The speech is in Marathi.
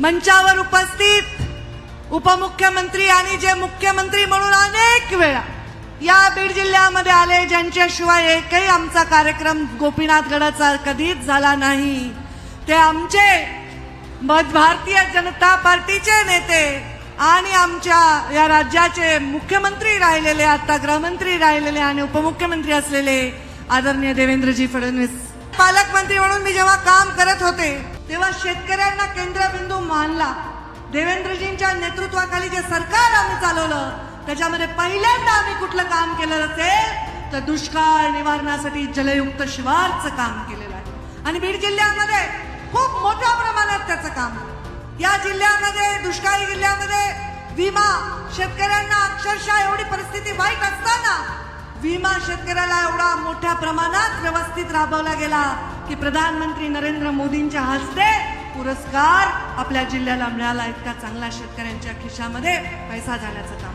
मंचावर उपस्थित उपमुख्यमंत्री आणि जे मुख्यमंत्री म्हणून अनेक वेळा या बीड जिल्ह्यामध्ये आले ज्यांच्याशिवाय एकही आमचा कार्यक्रम गोपीनाथगडाचा कधीच झाला नाही. ते आमचे मध- भारतीय जनता पार्टीचे नेते आणि आमच्या या राज्याचे मुख्यमंत्री राहिलेले आता गृहमंत्री राहिलेले आणि उपमुख्यमंत्री असलेले आदरणीय देवेंद्रजी फडणवीस. पालकमंत्री म्हणून मी जेव्हा काम करत होते तेव्हा शेतकऱ्यांना केंद्रबिंदू मानला. देवेंद्रजींच्या नेतृत्वाखाली जे सरकार आम्ही चालवलं त्याच्यामध्ये पहिल्यांदा आम्ही कुठलं काम केलं असेल तर दुष्काळ निवारणासाठी जलयुक्त शिवारचं काम केलेलं आहे. आणि बीड जिल्ह्यामध्ये खूप मोठ्या प्रमाणात त्याचं काम या जिल्ह्यामध्ये दुष्काळी जिल्ह्यामध्ये विमा शेतकऱ्यांना अक्षरशः एवढी परिस्थिती वाईट असताना विमा शेतकऱ्याला एवढा मोठ्या प्रमाणात व्यवस्थित राबवला गेला की प्रधानमंत्री नरेंद्र मोदींच्या हस्ते पुरस्कार आपल्या जिल्ह्याला मिळाला. इतका चांगला शेतकऱ्यांच्या खिशामध्ये पैसा जाण्याचं काम.